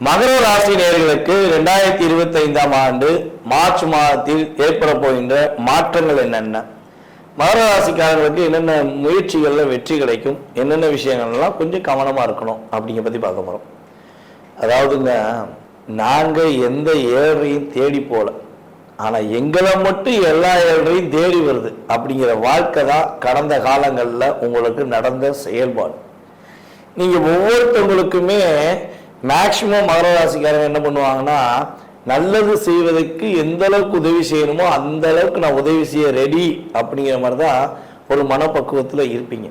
மகர ராசி நேர்களுக்கு ரெண்டாயிரத்தி இருபத்தி ஐந்தாம் ஆண்டு மார்ச் மாதத்தில் ஏற்பட போகின்ற மாற்றங்கள் என்னென்ன? மகர ராசிக்காரர்களுக்கு என்னென்ன முயற்சிகளில் வெற்றி கிடைக்கும்? என்னென்ன விஷயங்கள்லாம் கொஞ்சம் கவனமாக இருக்கணும் அப்படிங்கிற பற்றி பார்க்க போகிறோம் அதாவதுங்க நாங்கள் எந்த ஏழையும் தேடி போகல ஆனால் எங்களை மட்டும் எல்லா ஏழையும் தேடி வருது அப்படிங்கிற வாழ்க்கை தான் கடந்த காலங்களில் உங்களுக்கு நடந்த செயல்பாடு. நீங்கள் ஒவ்வொருத்தவங்களுக்குமே மேக்சிமம் மகர ராசிக்காரங்க என்ன பண்ணுவாங்கன்னா நல்லது செய்வதற்கு எந்த அளவுக்கு உதவி செய்யணுமோ அந்த அளவுக்கு நான் உதவி செய்ய ரெடி அப்படிங்கிற மாதிரி தான் ஒரு மனப்பக்குவத்தில் இருப்பீங்க.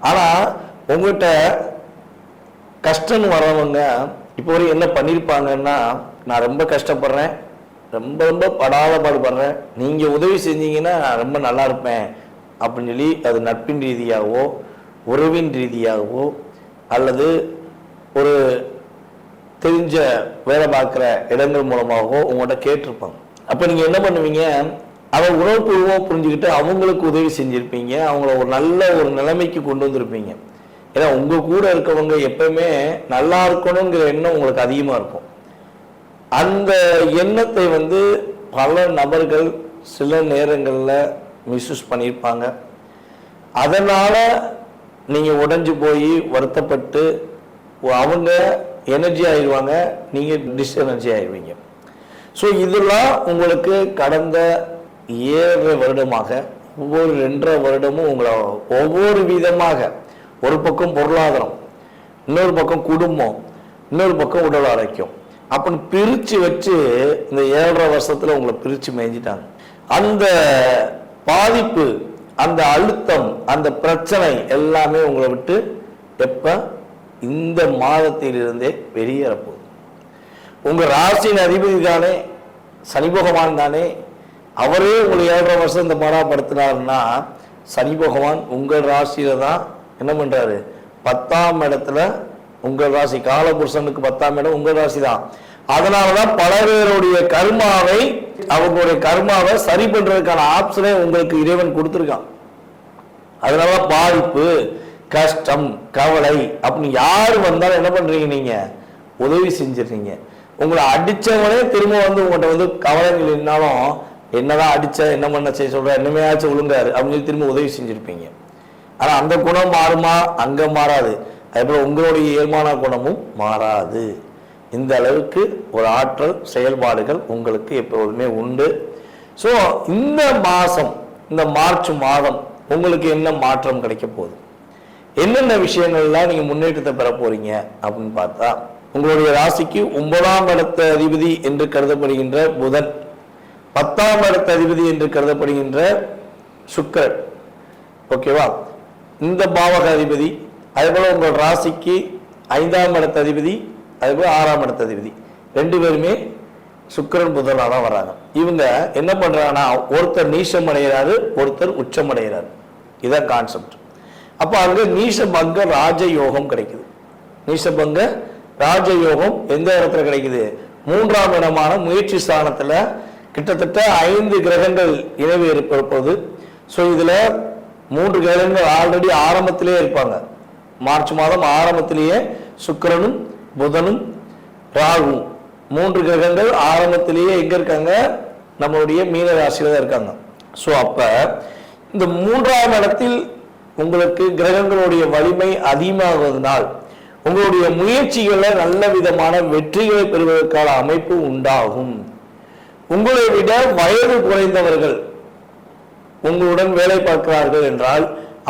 ஆனால் உங்கள்கிட்ட கஷ்டம்னு வரவங்க இப்போ வரைக்கும் என்ன பண்ணியிருப்பாங்கன்னா நான் ரொம்ப கஷ்டப்படுறேன் ரொம்ப ரொம்ப படாத பாடுபடுறேன் நீங்கள் உதவி செஞ்சீங்கன்னா நான் ரொம்ப நல்லா இருப்பேன் அப்படின்னு சொல்லி அது நட்பின் ரீதியாகவோ உறவின் ரீதியாகவோ அல்லது ஒரு தெரிஞ்ச வேலை பார்க்குற இடங்கள் மூலமாகவோ உங்கள்கிட்ட கேட்டிருப்பாங்க. அப்போ நீங்கள் என்ன பண்ணுவீங்க? அதை உணர்வுபூர்வமாக புரிஞ்சுக்கிட்டு அவங்களுக்கு உதவி செஞ்சுருப்பீங்க. அவங்கள ஒரு நல்ல ஒரு நிலைமைக்கு கொண்டு வந்திருப்பீங்க. ஏன்னா உங்கள் கூட இருக்கவங்க எப்பவுமே நல்லா இருக்கணுங்கிற எண்ணம் உங்களுக்கு அதிகமாக இருக்கும். அந்த எண்ணத்தை வந்து பல நபர்கள் சில நேரங்களில் மிஸ்யூஸ் பண்ணியிருப்பாங்க. அதனால் நீங்கள் உடஞ்சி போய் வருத்தப்பட்டு அவங்க எனர்ஜி ஆயிடுவாங்க நீங்கள் டிஸ்எனர்ஜி ஆயிடுவீங்க ஸோ இதெல்லாம் உங்களுக்கு கடந்த ஏழு வருடமாக ஒவ்வொரு ரெண்டரை வருடமும் உங்களை ஒவ்வொரு விதமாக ஒரு பக்கம் பொருளாதாரம் இன்னொரு பக்கம் குடும்பம் இன்னொரு பக்கம் உடல் ஆரோக்கியம். அப்படின்னு பிரித்து வச்சு இந்த ஏழரை வருஷத்தில் உங்களை பிரித்து மேய்ஞ்சிட்டாங்க. அந்த பாதிப்பு அந்த அழுத்தம் அந்த பிரச்சனை எல்லாமே உங்களை விட்டு எப்போ இந்த மாதத்திலிருந்தே வெளியேறப்போகுது. உங்கள் ராசியின் அதிபதி தானே சனி பகவான் தானே அவரே உங்களை ஏழரை வருஷம் இந்த மராப்படுத்தினாருன்னா சனி பகவான் உங்கள் ராசியில் தான் என்ன பண்ணுறாரு பத்தாம் இடத்துல உங்கள் ராசி காலபுருஷனுக்கு பத்தாம் இடம் உங்கள் ராசி தான். அதனாலதான் பல பேருடைய கர்மாவை அவங்களுடைய கர்மாவை சரி பண்ணுறதுக்கான ஆப்ஷனே உங்களுக்கு இறைவன் கொடுத்துருக்கான். அதனால பாதிப்பு கஷ்டம் கவலை அப்படின்னு யார் வந்தாலும் என்ன பண்றீங்க நீங்க? உதவி செஞ்சிடுறீங்க. உங்களை அடிச்சவனே திரும்ப வந்து உங்கள்கிட்ட வந்து கவலைகள் இருந்தாலும் என்னதான் அடிச்ச என்ன பண்ண செய்ய சொல்ற ஆச்சு ஒழுங்காரு அப்படின்னு சொல்லி திரும்ப உதவி செஞ்சிருப்பீங்க. ஆனா அந்த குணம் மாறுமா? அங்க மாறாது. அதே உங்களுடைய இயல்பான குணமும் மாறாது. இந்த அளவுக்கு ஒரு ஆற்றல் செயல்பாடுகள் உங்களுக்கு எப்போதுமே உண்டு. ஸோ இந்த மாதம் இந்த மார்ச் மாதம் உங்களுக்கு என்ன மாற்றம் கிடைக்க போகுது? என்னென்ன விஷயங்கள்லாம் நீங்கள் முன்னேற்றத்தை பெற போறீங்க அப்படின்னு பார்த்தா உங்களுடைய ராசிக்கு ஒன்பதாம் இடத்த அதிபதி என்று கருதப்படுகின்ற புதன் பத்தாம் இடத்த அதிபதி என்று கருதப்படுகின்ற சுக்கரன். ஓகேவா இந்த பாவக அதிபதி அதேபோல் உங்கள் ராசிக்கு ஐந்தாம் இடத்த அதிபதி அதேபோல் ஆறாம் இடத்த அதிபதி. ரெண்டு பேருமே சுக்கிரன் புதனாக தான் வராங்க. இவங்க என்ன பண்றாங்கன்னா ஒருத்தர் நீசம் அடைகிறாரு ஒருத்தர் உச்சம் அடைகிறாரு இதான் கான்செப்ட் அப்போ அங்கே நீசபங்க ராஜயோகம் கிடைக்குது. நீசபங்க ராஜயோகம் எந்த இடத்துல கிடைக்குது? மூன்றாம் இடமான முயற்சி ஸ்தானத்தில் கிட்டத்தட்ட ஐந்து கிரகங்கள் இணைவு இருப்பது ஸோ இதில் மூன்று கிரகங்கள் ஆல்ரெடி ஆரம்பத்திலே இருப்பாங்க. மார்ச் மாதம் ஆரம்பத்திலேயே சுக்கிரனும் புதனும் ராகுவும். மூன்று கிரகங்கள் ஆரம்பத்திலேயே எங்கே இருக்காங்க? நம்மளுடைய மீன ராசியில் தான் இருக்காங்க. ஸோ அப்போ இந்த மூன்றாம் இடத்தில் உங்களுக்கு கிரகங்களுடைய வலிமை அதிகமாகுவதனால் உங்களுடைய முயற்சிகளை நல்ல விதமான வெற்றிகளை பெறுவதற்கான அமைப்பு உண்டாகும். உங்களை விட வயது குறைந்தவர்கள் உங்களுடன் வேலை பார்க்கிறார்கள் என்றால்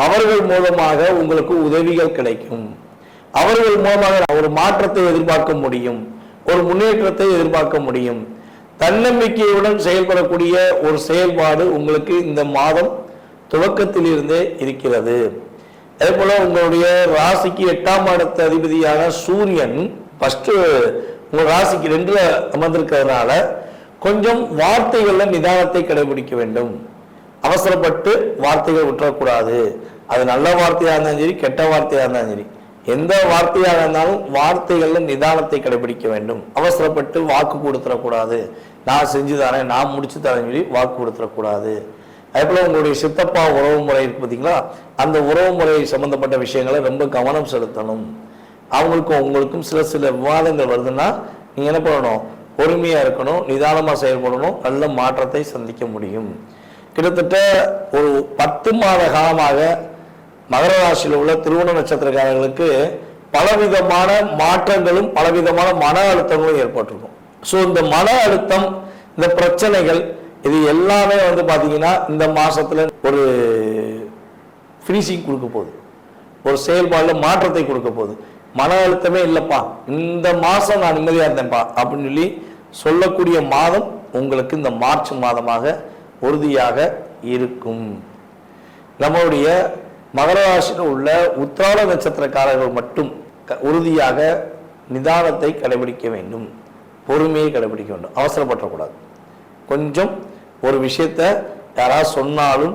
அவர்கள் மூலமாக உங்களுக்கு உதவிகள் கிடைக்கும். அவர்கள் மூலமாக ஒரு மாற்றத்தை எதிர்பார்க்க முடியும். ஒரு முன்னேற்றத்தை எதிர்பார்க்க முடியும். தன்னம்பிக்கையுடன் செயல்படக்கூடிய ஒரு செயல்பாடு உங்களுக்கு இந்த மாதம் துவக்கத்திலிருந்தே இருக்கிறது. அதே போல உங்களுடைய ராசிக்கு எட்டாம் இடத்து அதிபதியான சூரியன் ஃபஸ்ட்டு உங்கள் ராசிக்கு ரெண்டில் அமர்ந்திருக்கிறதுனால கொஞ்சம் வார்த்தைகளில் நிதானத்தை கடைபிடிக்க வேண்டும். அவசரப்பட்டு வார்த்தைகள் விட்டுறக்கூடாது. அது நல்ல வார்த்தையாக இருந்தாலும் சரி கெட்ட வார்த்தையாக இருந்தாலும் சரி எந்த வார்த்தையாக இருந்தாலும் வார்த்தைகளில் நிதானத்தை கடைபிடிக்க வேண்டும். அவசரப்பட்டு வாக்கு கொடுத்துடக்கூடாது நான் செஞ்சு தரேன் நான் முடிச்சு தரேன்னு சொல்லி வாக்கு கொடுத்துடக்கூடாது அதே உங்களுடைய சித்தப்பா உறவு முறை இருக்கு பார்த்தீங்களா அந்த உறவு முறை சம்பந்தப்பட்ட விஷயங்களை ரொம்ப கவனம் செலுத்தணும். அவங்களுக்கும் உங்களுக்கும் சில சில விவாதங்கள் வருதுன்னா நீங்கள் என்ன பண்ணணும்? பொறுமையாக இருக்கணும் நிதானமாக செயல்படணும் நல்ல மாற்றத்தை சந்திக்க முடியும். கிட்டத்தட்ட ஒரு பத்து மாத காலமாக மகர ராசியில் உள்ள திருவோண நட்சத்திரக்காரர்களுக்கு பலவிதமான மாற்றங்களும் பலவிதமான மன அழுத்தங்களும் ஏற்பட்டிருக்கும். ஸோ இந்த மன அழுத்தம் இந்த பிரச்சனைகள் இது எல்லாமே வந்து பார்த்தீங்கன்னா இந்த மாதத்தில் ஒரு ஃபினிஷிங் கொடுக்க போகுது. ஒரு செயல்பாடில் மாற்றத்தை கொடுக்க போகுது. மன அழுத்தமே இல்லைப்பா. இந்த மாதம் நான் நிம்மதியாக இருந்தேன்ப்பா அப்படின்னு சொல்லி சொல்லக்கூடிய மாதம் உங்களுக்கு இந்த மார்ச் மாதமாக உறுதியாக இருக்கும். நம்மளுடைய மகர ராசியில் உள்ள உத்திராட நட்சத்திரக்காரர்கள் மட்டும் க- உறுதியாக நிதானத்தை கடைபிடிக்க வேண்டும். பொறுமையை கடைபிடிக்க வேண்டும். அவசரப்படக்கூடாது. கொஞ்சம் ஒரு விஷயத்த யாராவது சொன்னாலும்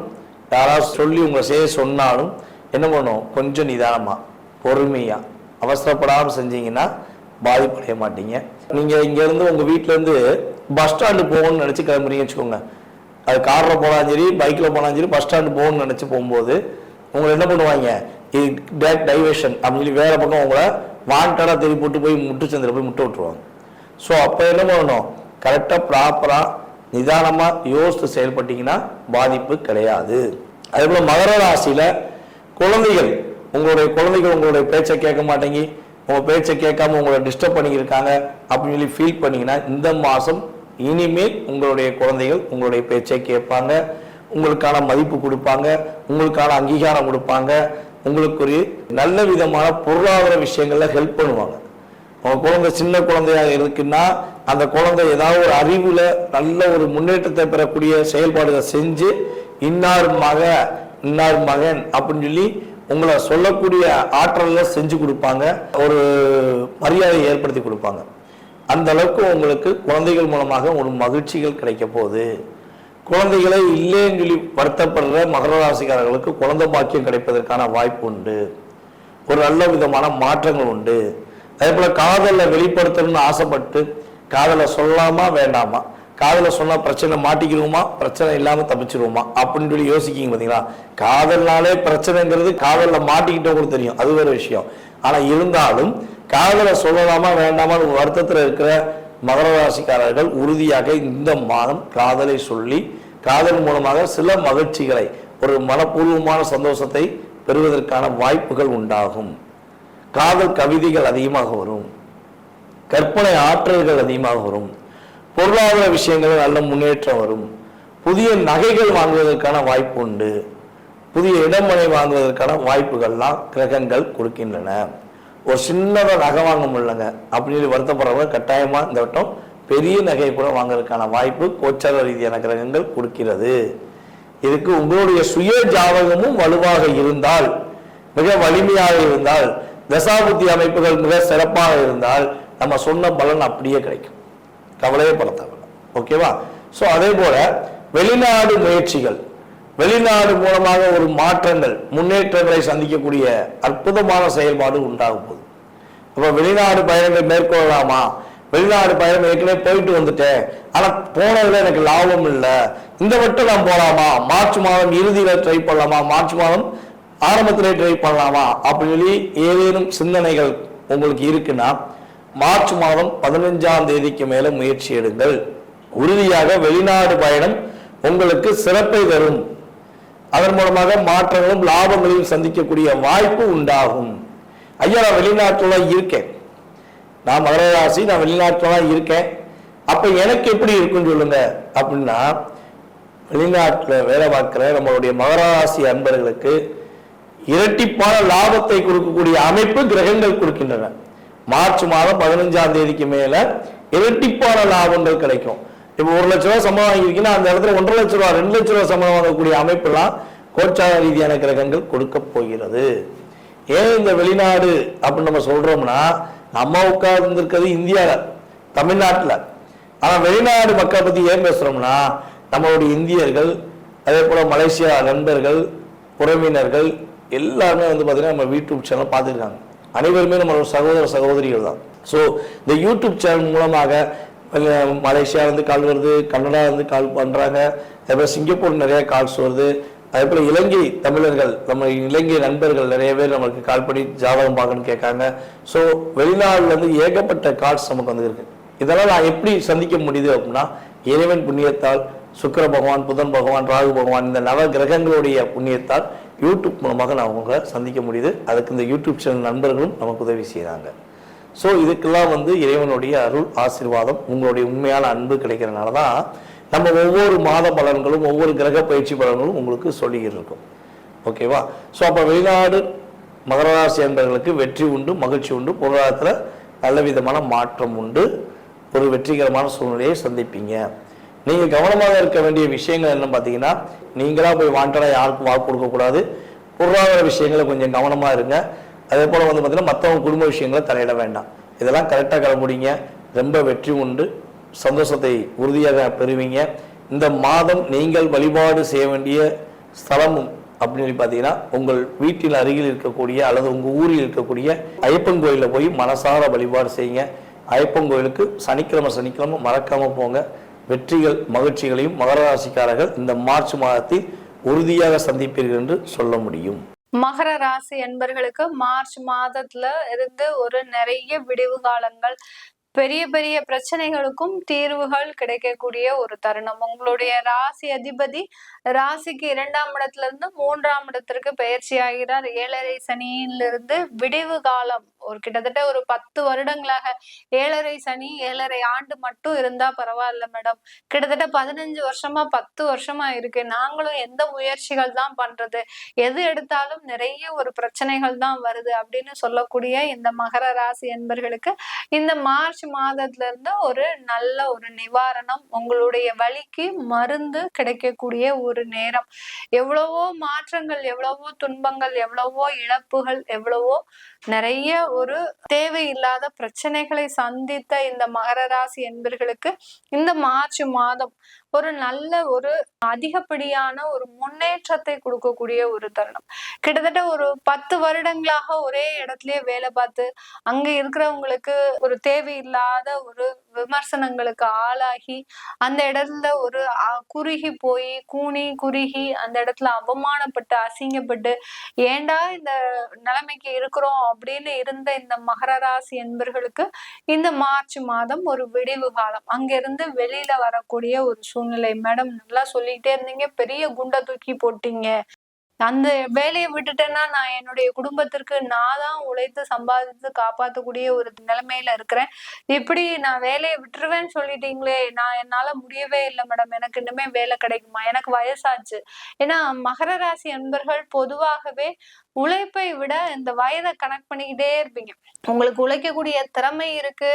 யாராவது சொல்லி உங்களை செய்ய சொன்னாலும் என்ன பண்ணும்? கொஞ்சம் நிதானமாக பொறுமையாக அவசரப்படாமல் செஞ்சீங்கன்னா பாதிப்படைய மாட்டீங்க. நீங்கள் இங்கேருந்து உங்கள் வீட்டிலேருந்து பஸ் ஸ்டாண்டு போகணும்னு நினச்சி கிளம்புறீங்கன்னு வச்சுக்கோங்க. அது காரில் போனாலும் சரி பைக்கில் போனாலும் சரி பஸ் ஸ்டாண்டு போகணும்னு நினச்சி போகும்போது உங்களை என்ன பண்ணுவாங்க? இது டேட் டைவர்ஷன் அப்படின்னு சொல்லி வேற பக்கம் உங்களை வாண்டடா தேடி போட்டு போய் முட்டு சந்திர போய் முட்டை விட்டுருவாங்க. ஸோ அப்போ என்ன பண்ணணும்? கரெக்டாக ப்ராப்பராக நிதானமாக யோசித்து செயல்பட்டீங்கன்னா பாதிப்பு கிடையாது. அதே போல் மகர ராசியில் குழந்தைகள் உங்களுடைய குழந்தைகள் உங்களுடைய பேச்சை கேட்க மாட்டேங்கி உங்கள் பேச்சை கேட்காம உங்களை டிஸ்டர்ப் பண்ணியிருக்காங்க அப்படின்னு சொல்லி ஃபீல் பண்ணிங்கன்னா இந்த மாதம் இனிமேல் உங்களுடைய குழந்தைகள் உங்களுடைய பேச்சை கேட்பாங்க உங்களுக்கான மதிப்பு கொடுப்பாங்க உங்களுக்கான அங்கீகாரம் கொடுப்பாங்க உங்களுக்கு ஒரு நல்ல விதமான பொருளாதார விஷயங்களில் ஹெல்ப் பண்ணுவாங்க. உங்கள் குழந்தை சின்ன குழந்தையாக இருக்குன்னா அந்த குழந்தை ஏதாவது ஒரு அறிவுல நல்ல ஒரு முன்னேற்றத்தை பெறக்கூடிய செயல்பாடுகளை செஞ்சு இன்னார் மக இன்னார் மகன் அப்படின்னு சொல்லி உங்களை சொல்லக்கூடிய ஆற்றலில் செஞ்சு கொடுப்பாங்க. ஒரு மரியாதையை ஏற்படுத்தி கொடுப்பாங்க. அந்த அளவுக்கு உங்களுக்கு குழந்தைகள் மூலமாக ஒரு மகிழ்ச்சிகள் கிடைக்க போகுது. குழந்தைகளை இல்லைன்னு சொல்லி வருத்தப்படுற மகர ராசிக்காரர்களுக்கு குழந்தை பாக்கியம் கிடைப்பதற்கான வாய்ப்பு உண்டு. ஒரு நல்ல விதமான மாற்றங்கள் உண்டு. அதே போல காதலை வெளிப்படுத்தணும்னு ஆசைப்பட்டு காதலை சொல்லலாமா வேண்டாமா? காதலை சொன்னால் பிரச்சனை மாட்டிக்கிருவோமா பிரச்சனை இல்லாமல் தப்பிச்சிருவோமா? அப்படின்னு சொல்லி யோசிக்கிங்க பார்த்தீங்களா காதல்னாலே பிரச்சனைங்கிறது காதல்ல மாட்டிக்கிட்டவங்களுக்கு தெரியும். அது வேற விஷயம். ஆனால் இருந்தாலும் காதலை சொல்லலாமா வேண்டாமா வருத்தத்தில் இருக்கிற மகர ராசிக்காரர்கள் உறுதியாக இந்த மாதம் காதலை சொல்லி காதல் மூலமாக சில மகிழ்ச்சிகளை ஒரு மனப்பூர்வமான சந்தோஷத்தை பெறுவதற்கான வாய்ப்புகள் உண்டாகும். காதல் கவிதைகள் அதிகமாக வரும். கற்பனை ஆற்றல்கள் அதிகமாக வரும். பொருளாதார விஷயங்கள் நல்ல முன்னேற்றம் வரும். புதிய நகைகள் வாங்குவதற்கான வாய்ப்பு உண்டு. புதிய இடமனை வாங்குவதற்கான வாய்ப்புகள்லாம் கிரகங்கள் கொடுக்கின்றன. ஒரு சின்னதாக நகை வாங்க முடியலங்க. அப்படின்னு வருத்தப்படுறவங்க கட்டாயமாக இந்த வட்டம் பெரிய நகையை கூட வாங்குறதுக்கான வாய்ப்பு கோச்சார ரீதியான கிரகங்கள் கொடுக்கிறது. இதுக்கு உங்களுடைய சுய ஜாதகமும் வலுவாக இருந்தால் மிக வலிமையாக இருந்தால் தசாபுத்தி அமைப்புகள் மிக சிறப்பாக இருந்தால் நம்ம சொன்ன பலன் அப்படியே கிடைக்கும். கவலையே பட தேவையில்ல. ஓகேவா ஸோ அதே போல வெளிநாடு முயற்சிகள். வெளிநாடு மூலமாக ஒரு மாற்றங்கள் முன்னேற்றங்களை சந்திக்கக்கூடிய அற்புதமான செயல்பாடு உண்டாகும் போது. இப்போ வெளிநாடு பயணங்கள் மேற்கொள்ளலாமா? வெளிநாடு பயணம் ஏற்கனவே போயிட்டு வந்துட்டேன். ஆனால் போனதில் எனக்கு லாபம் இல்லை. இந்த மட்டும் நான் போகலாமா மார்ச் மாதம் இறுதியில் ட்ரை பண்ணலாமா? மார்ச் மாதம் ஆரம்பத்திலே ட்ரை பண்ணலாமா? அப்படின்னு சொல்லி ஏதேனும் சிந்தனைகள் உங்களுக்கு இருக்குன்னா மார்ச் மாதம் பதினஞ்சாம் தேதிக்கு மேல முயற்சி எடுங்கள். உறுதியாக வெளிநாடு பயணம் உங்களுக்கு சிறப்பை தரும். அதன் மூலமாக மாற்றங்களும் லாபங்களையும் சந்திக்கக்கூடிய வாய்ப்பு உண்டாகும். ஐயா நான் வெளிநாட்டுல இருக்கேன். நான் மகர ராசி நான் வெளிநாட்டுல இருக்கேன். அப்ப எனக்கு எப்படி இருக்குன்னு சொல்லுங்க. அப்படின்னா வெளிநாட்டுல வேலை பார்க்கிற நம்மளுடைய மகராசி அன்பர்களுக்கு இரட்டிப்பான லாபத்தை கொடுக்கக்கூடிய அமைப்பு கிரகங்கள் கொடுக்கின்றன. மார்ச் மாதம் பதினஞ்சாம் தேதிக்கு மேல இரட்டிப்பான லாபங்கள் கிடைக்கும். இப்போ ஒரு லட்ச ரூபா சம்பளம் வாங்கியிருக்கீங்கன்னா அந்த இடத்துல ஒன்றரை லட்ச ரூபா ரெண்டு லட்ச ரூபா சம்பளம் வாங்கக்கூடிய அமைப்பெல்லாம் கோச்சார ரீதியான கிரகங்கள் கொடுக்க போகிறது. ஏன் இந்த வெளிநாடு அப்படின்னு நம்ம சொல்றோம்னா நம்ம உட்கார்ந்துருக்கிறது இந்தியாவில் தமிழ்நாட்டில். ஆனால் வெளிநாடு மக்களை பற்றி ஏன் பேசுகிறோம்னா நம்மளுடைய இந்தியர்கள் அதே போல் மலேசியா நண்பர்கள் உறவினர்கள் எல்லாருமே வந்து பார்த்தீங்கன்னா நம்ம யூடியூப் சேனல் பார்த்துருக்காங்க. அனைவருமே நம்மளோட சகோதர சகோதரிகள் தான் ஸோ இந்த யூடியூப் சேனல் மூலமாக மலேசியாவிலேருந்து கால் வருது கன்னடாவிலேருந்து கால் பண்ணுறாங்க அதே போல் சிங்கப்பூர் நிறைய கால்ஸ் வருது. அதே போல் இலங்கை தமிழர்கள் நம்ம இலங்கை நண்பர்கள் நிறைய பேர் நம்மளுக்கு கால் பண்ணி ஜாதகம் பார்க்கணும்னு கேட்காங்க. ஸோ வெளிநாடுலேருந்து ஏகப்பட்ட கால்ஸ் நமக்கு வந்துருக்கு. இதெல்லாம் நான் எப்படி சந்திக்க முடியுது அப்படின்னா இறைவன் புண்ணியத்தால் சுக்கிர பகவான் புதன் பகவான் ராகு பகவான் இந்த நவ கிரகங்களுடைய புண்ணியத்தால் யூடியூப் மூலமாக நான் அவங்க சந்திக்க முடியுது. அதுக்கு இந்த யூடியூப் சேனல் நண்பர்களும் நமக்கு உதவி செய்கிறாங்க ஸோ இதுக்கெல்லாம் வந்து இறைவனுடைய அருள் ஆசீர்வாதம் உங்களுடைய உண்மையான அன்பு கிடைக்கிறனால தான் நம்ம ஒவ்வொரு மாத பலன்களும் ஒவ்வொரு கிரக பயிற்சி பலன்களும் உங்களுக்கு சொல்லிக்கிட்டு இருக்கோம் ஓகேவா ஸோ அப்போ வெளிநாடு மகர ராசி என்பவர்களுக்கு வெற்றி உண்டு மகிழ்ச்சி உண்டு. பொருளாதாரத்தில் நல்ல விதமான மாற்றம் உண்டு. ஒரு வெற்றிகரமான சூழ்நிலையை சந்திப்பீங்க. நீங்கள் கவனமாக இருக்க வேண்டிய விஷயங்கள் என்ன பார்த்தீங்கன்னா நீங்களாக போய் வாண்டடாக யாருக்கும் வாக்கு கொடுக்கக்கூடாது பொருளாதார விஷயங்களை கொஞ்சம் கவனமாக இருங்க. அதே போல் வந்து பார்த்தீங்கன்னா மற்றவங்க குடும்ப விஷயங்களை தலையிட வேண்டாம். இதெல்லாம் கரெக்டாக கிளம்பிடிங்க ரொம்ப வெற்றி உண்டு. சந்தோஷத்தை உறுதியாக பெறுவீங்க. இந்த மாதம் நீங்கள் வழிபாடு செய்ய வேண்டிய ஸ்தலமும் அப்படின்னு சொல்லி பார்த்தீங்கன்னா உங்கள் வீட்டில் அருகில் இருக்கக்கூடிய அல்லது உங்கள் ஊரில் இருக்கக்கூடிய ஐயப்பன் கோயிலில் போய் மனசார வழிபாடு செய்யுங்க. ஐயப்பன் கோயிலுக்கு சனிக்கிழமை சனிக்கிழமை மறக்காமல் போங்க. வெற்றிகள் மகிழ்ச்சிகளையும் மகர ராசிக்காரர்கள் இந்த மார்ச் மாதத்தில் உறுதியாக சந்திப்பீர்கள் என்று சொல்ல முடியும். மகர ராசி என்பர்களுக்கு மார்ச் மாதத்துல இருந்து ஒரு நிறைய விடிவு காலங்கள் பெரிய பெரிய பிரச்சனைகளுக்கும் தீர்வுகள் கிடைக்கக்கூடிய ஒரு தருணம். உங்களுடைய ராசி அதிபதி ராசிக்கு இரண்டாம் இடத்துல இருந்து மூன்றாம் இடத்திற்கு பயிற்சி ஆகிறார். ஏழரை சனியிலிருந்து விடிவு காலம் ஒரு கிட்டத்தட்ட ஒரு பத்து வருடங்களாக ஏழரை சனி ஏழரை ஆண்டு மட்டும் இருந்தா பரவாயில்ல மேடம் கிட்டத்தட்ட பதினஞ்சு வருஷமா பத்து வருஷமா இருக்கு. நாங்களும் எந்த முயற்சிகள் தான் பண்றது? எது எடுத்தாலும் நிறைய ஒரு பிரச்சனைகள் தான் வருது அப்படின்னு சொல்லக்கூடிய இந்த மகர ராசி என்பர்களுக்கு இந்த மார்ச் மாதத்துல இருந்து ஒரு நல்ல ஒரு நிவாரணம் உங்களுடைய வழிக்கு மருந்து கிடைக்கக்கூடிய ஒரு நேரம். எவ்வளவோ மாற்றங்கள் எவ்வளவோ துன்பங்கள் எவ்வளவோ இழப்புகள் எவ்வளவோ நிறைய ஒரு தேவையில்லாத பிரச்சனைகளை சந்தித்த இந்த மகர ராசி என்பர்களுக்கு இந்த மார்ச் மாதம் ஒரு நல்ல ஒரு அதிகப்படியான ஒரு முன்னேற்றத்தை கொடுக்கக்கூடிய ஒரு தருணம். கிட்டத்தட்ட ஒரு பத்து வருடங்களாக ஒரே இடத்துலயே வேலை பார்த்து அங்க இருக்கிறவங்களுக்கு ஒரு தேவையில்லாத ஒரு விமர்சனங்களுக்கு ஆளாகி அந்த இடத்துல ஒரு குறுகி போய் கூனி குறுகி அந்த இடத்துல அவமானப்பட்டு அசிங்கப்பட்டு ஏன்டா இந்த நிலைமைக்கு இருக்கிறோம்? அப்படின்னு இருந்த இந்த மகர ராசி என்பர்களுக்கு இந்த மார்ச் மாதம் ஒரு விடிவு காலம். அங்கிருந்து வெளியில வரக்கூடிய ஒரு சூழ்நிலை. மேடம் நல்லா சொல்லிட்டே இருந்தீங்க. பெரிய குண்டை தூக்கி போட்டீங்க. அந்த வேலையை விட்டுட்டேன்னா நான் என்னுடைய குடும்பத்திற்கு நான் தான் உழைத்து சம்பாதித்து காப்பாற்றக்கூடிய ஒரு நிலைமையில இருக்கிறேன். இப்படி நான் வேலையை விட்டுருவேன்னு சொல்லிட்டீங்களே நான் என்னால முடியவே இல்லை மேடம் எனக்கு இன்னுமே வேலை கிடைக்குமா? எனக்கு வயசாச்சு. ஏன்னா மகர ராசி அன்பர்கள் பொதுவாகவே உழைப்பை விட இந்த வயதை கனெக்ட் பண்ணிக்கிட்டே இருப்பீங்க. உங்களுக்கு உழைக்கக்கூடிய திறமை இருக்கு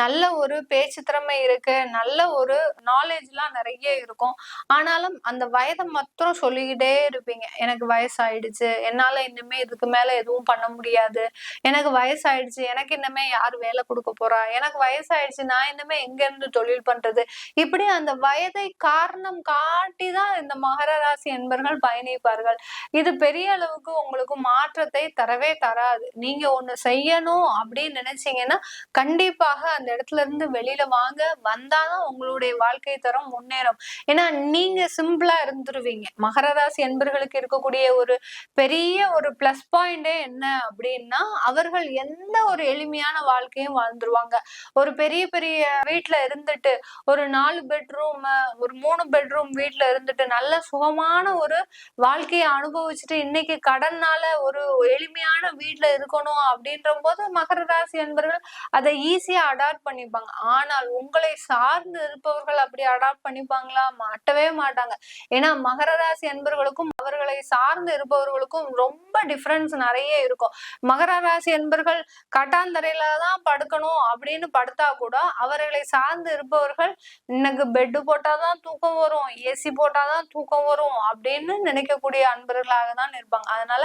நல்ல ஒரு பேச்சு திறமை இருக்கு நல்ல ஒரு நாலேஜ்லாம் நிறைய இருக்கும். ஆனாலும் அந்த வயதை மாத்திரம் சொல்லிக்கிட்டே இருப்பீங்க. எனக்கு வயசாயிடுச்சு என்னால இன்னுமே இதுக்கு மேல எதுவும் பண்ண முடியாது. எனக்கு வயசாயிடுச்சு எனக்கு இன்னமே யார் வேலை கொடுக்க போறா? எனக்கு வயசாயிடுச்சு நான் இன்னமே எங்க இருந்து தொழில் பண்றது? இப்படி அந்த வயதை காரணம் காட்டி தான் இந்த மகர ராசி என்பர்கள் பயணிப்பார்கள். இது பெரிய அளவுக்கு உங்களுக்கு மாற்றத்தை தரவே தராது. நீங்க ஒண்ணு செய்யணும் அப்படின்னு நினைச்சீங்கன்னா கண்டிப்பாக அந்த இடத்துல இருந்து வெளியில வாங்க. வந்தாதான் உங்களுடைய வாழ்க்கை தரம் முன்னேறும். ஏன்னா நீங்க சிம்பிளா இருந்துருவீங்க. மகர ராசி என்பர்களுக்கு இருக்கக்கூடிய ஒரு பெரிய ஒரு பிளஸ் பாயிண்டே என்ன அப்படின்னா அவர்கள் எந்த ஒரு எளிமையான வாழ்க்கையும் வாழ்ந்துருவாங்க. ஒரு பெரிய பெரிய வீட்டுல இருந்துட்டு ஒரு நாலு பெட்ரூம் ஒரு மூணு பெட்ரூம் வீட்டுல இருந்துட்டு நல்ல சுகமான ஒரு வாழ்க்கையை அனுபவிச்சுட்டு இன்னைக்கு கடன்னால ஒரு எளிமையான வீட்டுல இருக்கணும் அப்படின்ற போது மகர ராசி என்பவர்கள் அதை ஈஸியா அடாப்ட் பண்ணிப்பாங்க. ஆனால் உங்களை சார்ந்து இருப்பவர்கள் அப்படி அடாப்ட் பண்ணிப்பாங்களா? மாட்டவே மாட்டாங்க. ஏன்னா மகர ராசி என்பவர்களுக்கும் அவர்களை சார்ந்து இருப்பவர்களுக்கும் ரொம்ப டிஃபரன்ஸ் நிறைய இருக்கும். மகர ராசி என்பர்கள் கட்டாந்தரையில தான் படுக்கணும் அப்படின்னு படுத்தா கூட அவர்களை சார்ந்து இருப்பவர்கள் இன்னைக்கு பெட்டு போட்டாதான் தூக்கம் வரும் ஏசி போட்டாதான் தூக்கம் வரும் அப்படின்னு நினைக்கக்கூடிய அன்பர்களாக தான் இருப்பாங்க. அதனால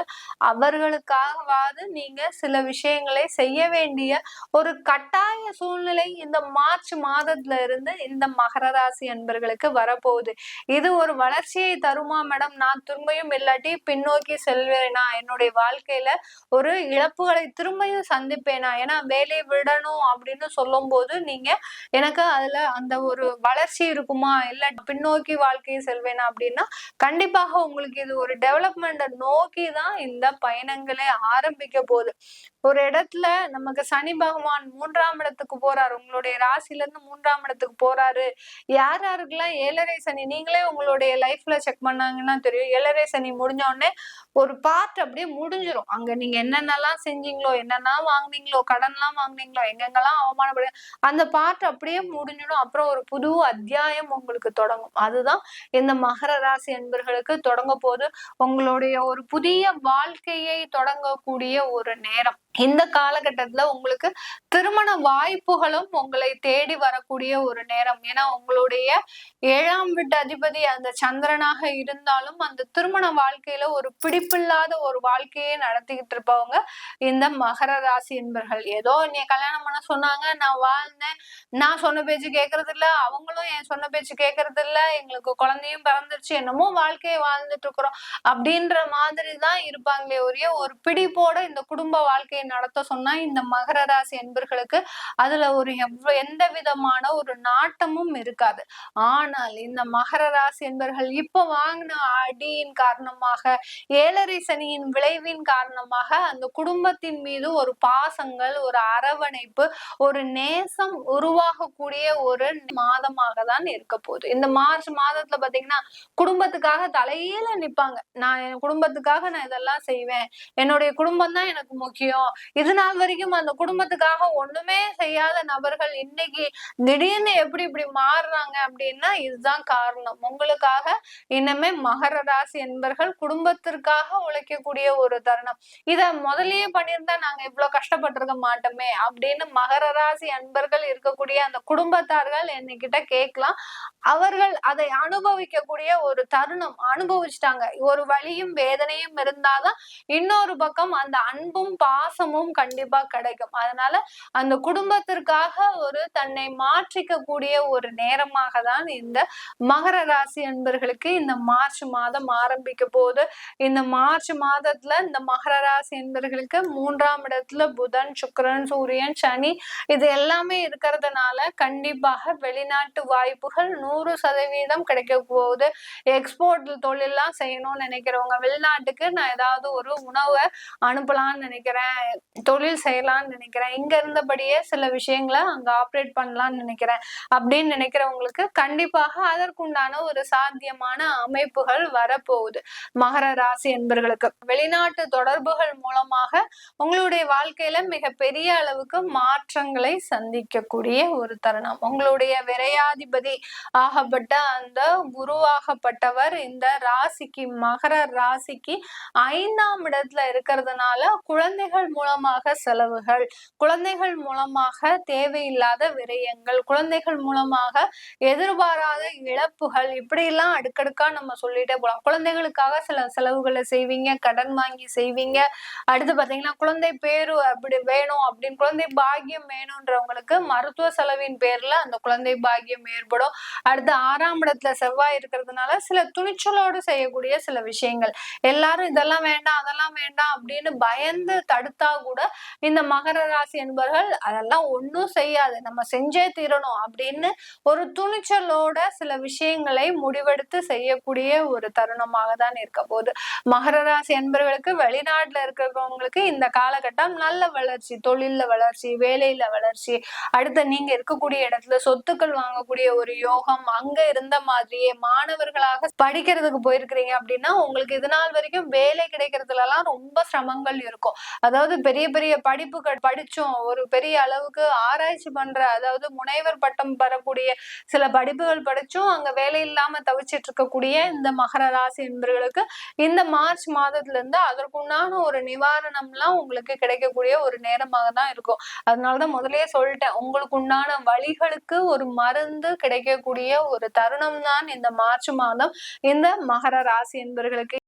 அவர்களுக்காகவாது நீங்க சில விஷயங்களை செய்ய வேண்டிய ஒரு கட்டாய சூழ்நிலை இந்த மார்ச் மாதத்துல இருந்து இந்த மகர ராசி அன்பர்களுக்கு வரப்போகுது. இது ஒரு வளர்ச்சியை தருமா மேடம் நான் திரும்பியும் இல்லாட்டி பின்னோக்கி செல்வேனா? என்னுடைய வாழ்க்கையில ஒரு இழப்புகளை திரும்பியும் சந்திப்பேனா? ஏன்னா வேலையை விடணும் அப்படின்னு சொல்லும் போது நீங்க எனக்கு அதுல அந்த ஒரு வளர்ச்சி இருக்குமா? இல்ல பின்னோக்கி வாழ்க்கையை செல்வேனா அப்படின்னா கண்டிப்பாக உங்களுக்கு இது ஒரு டெவலப்மெண்ட்டை நோக்கி தான் இந்த பயணங்களே ஆரம்பிக்க போகுது. ஒரு இடத்துல நமக்கு சனி பகவான் மூன்றாம் இடத்துக்கு போறாரு உங்களுடைய ராசில இருந்து மூன்றாம் இடத்துக்கு போறாரு. யார் யாருக்கெல்லாம் ஏழரை சனி நீங்களே உங்களுடைய லைஃப்ல செக் பண்ணாங்கன்னா தெரியும். ஏழரை சனி முடிஞ்ச உடனே ஒரு பார்ட் அப்படியே முடிஞ்சிடும் அங்க நீங்க என்னென்னலாம் செஞ்சீங்களோ என்னென்ன வாங்குனீங்களோ கடன்லாம் வாங்குனீங்களோ எங்கெங்கெல்லாம் அவமானப்படு அந்த பார்ட் அப்படியே முடிஞ்சிடும். அப்புறம் ஒரு புது அத்தியாயம் உங்களுக்கு தொடங்கும். அதுதான் இந்த மகர ராசி என்பர்களுக்கு தொடங்க போது உங்களுடைய ஒரு புதிய வாழ்க்கையை தொடங்கக்கூடிய ஒரு நேரம். இந்த காலகட்டத்துல உங்களுக்கு திருமண வாய்ப்புகளும் உங்களை தேடி வரக்கூடிய ஒரு நேரம். ஏன்னா உங்களுடைய ஏழாம் வீட்டு அதிபதி அந்த சந்திரனாக இருந்தாலும் அந்த திருமண வாழ்க்கையில ஒரு பிடிப்பில்லாத ஒரு வாழ்க்கையை நடத்திக்கிட்டு இருப்பவங்க இந்த மகர ராசி என்பர்கள். ஏதோ நீ கல்யாணம் பண்ண சொன்னாங்க நான் வாழ்ந்தேன். நான் சொன்ன பேச்சு கேட்கறது இல்ல அவங்களும் என் சொன்ன பேச்சு கேட்கறது இல்ல எங்களுக்கு குழந்தையும் பிறந்துருச்சு என்னமோ வாழ்க்கையை வாழ்ந்துட்டு இருக்கிறோம் அப்படின்ற மாதிரி தான் இருப்பாங்களே ஒரே ஒரு பிடிப்போட இந்த குடும்ப வாழ்க்கையை நடத்த சொன்னா இந்த மகர ராசி என்பர்களுக்கு அதுல ஒரு எவ்வ எந்த விதமான ஒரு நாட்டமும் இருக்காது. ஆனால் இந்த மகர ராசி என்பர்கள் இப்ப வாங்கின அடியின் காரணமாக ஏழரை சனியின் விளைவின் காரணமாக அந்த குடும்பத்தின் மீது ஒரு பாசங்கள் ஒரு அரவணைப்பு ஒரு நேசம் உருவாகக்கூடிய ஒரு மாதமாக தான் இருக்க போகுது. இந்த மார்ச் மாதத்துல பாத்தீங்கன்னா குடும்பத்துக்காக தலையில நிப்பாங்க. நான் என் குடும்பத்துக்காக நான் இதெல்லாம் செய்வேன். என்னுடைய குடும்பம் தான் எனக்கு முக்கியம். இது நாள் வரைக்கும் அந்த குடும்பத்துக்காக ஒண்ணுமே செய்யாத நபர்கள் இன்னைக்கு திடீர்னு எப்படி இப்படி மாறுறாங்க அப்படின்னா இதுதான் காரணம். உங்களுக்காக இன்னமே மகர ராசி என்பர்கள் குடும்பத்திற்காக உழைக்கக்கூடிய ஒரு தருணம். இத முதல்லயே பண்ணியிருந்தா நாங்க இவ்வளவு கஷ்டப்பட்டிருக்க மாட்டோமே அப்படின்னு மகர ராசி அன்பர்கள் இருக்கக்கூடிய அந்த குடும்பத்தார்கள் என்கிட்ட கேட்கலாம். அவர்கள் அதை அனுபவிக்கக்கூடிய ஒரு தருணம் அனுபவிச்சிட்டாங்க. ஒரு வழியும் வேதனையும் இருந்தாதான் இன்னொரு பக்கம் அந்த அன்பும் பாசம் சந்தோஷமும் கண்டிப்பா கிடைக்கும். அதனால அந்த குடும்பத்திற்காக ஒரு தன்னை மாற்றிக்க கூடிய ஒரு நேரமாக தான் இந்த மகர ராசி என்பர்களுக்கு இந்த மார்ச் மாதம் ஆரம்பிக்க போது இந்த மார்ச் மாதத்துல இந்த மகர ராசி என்பர்களுக்கு மூன்றாம் இடத்துல புதன் சுக்ரன் சூரியன் சனி இது எல்லாமே இருக்கிறதுனால கண்டிப்பாக வெளிநாட்டு வாய்ப்புகள் நூறு சதவீதம் கிடைக்க போகுது. எக்ஸ்போர்ட் தொழிலெல்லாம் செய்யணும்னு நினைக்கிறவங்க வெளிநாட்டுக்கு நான் ஏதாவது ஒரு உணவை அனுப்பலாம்னு நினைக்கிறேன். தொழில் செய்யலாம்னு நினைக்கிறேன். இங்க இருந்தபடியே சில விஷயங்களை அங்க ஆப்ரேட் பண்ணலாம்னு நினைக்கிறேன். அப்படின்னு நினைக்கிறவங்களுக்கு கண்டிப்பாக அதற்குண்டான ஒரு சாத்தியமான அமைப்புகள் வரப்போகுது. மகர ராசி என்பர்களுக்கு. வெளிநாட்டு தொடர்புகள் மூலமாக உங்களுடைய வாழ்க்கையில மிக பெரிய அளவுக்கு மாற்றங்களை சந்திக்கக்கூடிய ஒரு தருணம். உங்களுடைய விரையாதிபதி ஆகப்பட்ட அந்த குருவாகப்பட்டவர் இந்த ராசிக்கு மகர ராசிக்கு ஐந்தாம் இடத்துல இருக்கிறதுனால குழந்தைகள் மூலமாக செலவுகள் குழந்தைகள் மூலமாக தேவையில்லாத விரயங்கள் குழந்தைகள் மூலமாக எதிர்பாராத இழப்புகள் இப்படி எல்லாம் அடுக்கடுக்கா நம்ம சொல்லிட்டே போலாம். குழந்தைகளுக்காக சில செலவுகளை செய்வீங்க கடன் வாங்கி செய்வீங்க. அடுத்து பாத்தீங்கன்னா குழந்தை பேரு அப்படி வேணும் அப்படின்னு குழந்தை பாக்கியம் வேணும்ன்றவங்களுக்கு மருத்துவ செலவின் பேர்ல அந்த குழந்தை பாக்கியம் ஏற்படும். அடுத்து ஆறாம் இடத்துல செவ்வாய் இருக்கிறதுனால சில துணிச்சலோடு செய்யக்கூடிய சில விஷயங்கள். எல்லாரும் இதெல்லாம் வேண்டாம் அதெல்லாம் வேண்டாம் அப்படின்னு பயந்து தடுத்த கூட இந்த மகர ராசி என்பவர்கள் அதெல்லாம் ஒன்றும் செய்யாது. நம்ம செஞ்சே தீரணும் அப்படின்னு ஒரு துணிச்சலோட சில விஷயங்களை முடிவெடுத்து செய்யக்கூடிய ஒரு தருணமாக தான் இருக்க போகுது. மகர ராசி என்பவர்களுக்கு வெளிநாட்டுல இருக்கிறவங்களுக்கு இந்த காலகட்டம் நல்ல வளர்ச்சி தொழில்ல வளர்ச்சி வேலையில வளர்ச்சி அடுத்த நீங்க இருக்கக்கூடிய இடத்துல சொத்துக்கள் வாங்கக்கூடிய ஒரு யோகம் அங்க இருந்த மாதிரியே மாணவர்களாக படிக்கிறதுக்கு போயிருக்கிறீங்க அப்படின்னா உங்களுக்கு இது நாள் வரைக்கும் வேலை கிடைக்கிறதுல எல்லாம் ரொம்ப சிரமங்கள் இருக்கும். அதாவது பெரிய பெரிய படிப்புகள் படிச்சோம். ஒரு பெரிய அளவுக்கு ஆராய்ச்சி பண்ற அதாவது முனைவர் பட்டம் பெறக்கூடிய சில படிப்புகள் படிச்சும். அங்க வேலை இல்லாம தவிச்சிட்டு இருக்கக்கூடிய இந்த மகர ராசி என்பவர்களுக்கு இந்த மார்ச் மாதத்துல இருந்து அதற்குண்டான ஒரு நிவாரணம்லாம் உங்களுக்கு கிடைக்கக்கூடிய ஒரு நேரமாக தான் இருக்கும். அதனாலதான் முதலே சொல்லிட்டேன். உங்களுக்கு உண்டான வழிகளுக்கு ஒரு மருந்து கிடைக்கக்கூடிய ஒரு தருணம் தான் இந்த மார்ச் மாதம். இந்த மகர ராசி என்பவர்களுக்கு